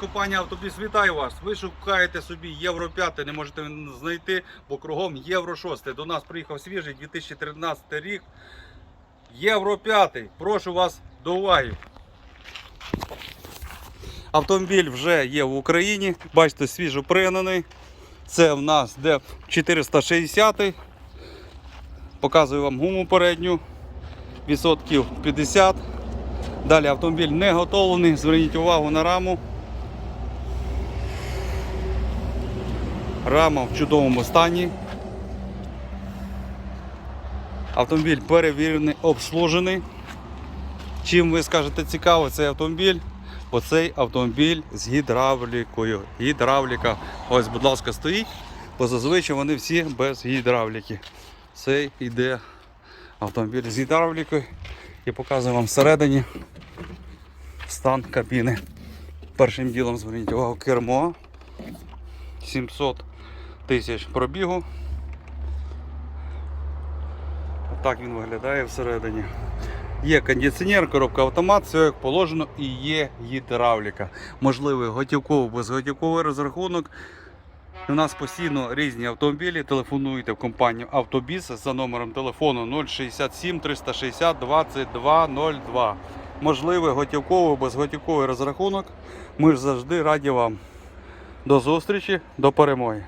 компанія Автобіс, вітаю вас. Ви шукаєте собі Євро 5, не можете знайти, бо кругом Євро 6. До нас приїхав свіжий 2013 рік. Євро 5. Прошу вас до уваги. Автомобіль вже є в Україні. Бачите, свіжо пригнаний. Це в нас де 460. Показую вам гуму передню. Відсотків 50. Далі автомобіль не готовлений. Зверніть увагу на раму. Рама в чудовому стані. Автомобіль перевірений, обслужений. Чим ви скажете цікаво цей автомобіль? Оцей автомобіль з гідравлікою. Гідравліка. Ось, будь ласка, стоїть. Бо зазвичай вони всі без гідравліки. Цей йде автомобіль з гідравлікою. І показую вам всередині стан кабіни. Першим ділом зверніть увагу кермо. 700 тисяч пробігу. Так він виглядає всередині. Є кондиціонер, коробка автомат, все як положено і є гідравліка. Можливий готівковий, безготівковий розрахунок. У нас постійно різні автомобілі. Телефонуйте в компанію Автобіс за номером телефону 067 360 2202. Можливий готівковий, безготівковий розрахунок. Ми ж завжди раді вам. До зустрічі, до перемоги.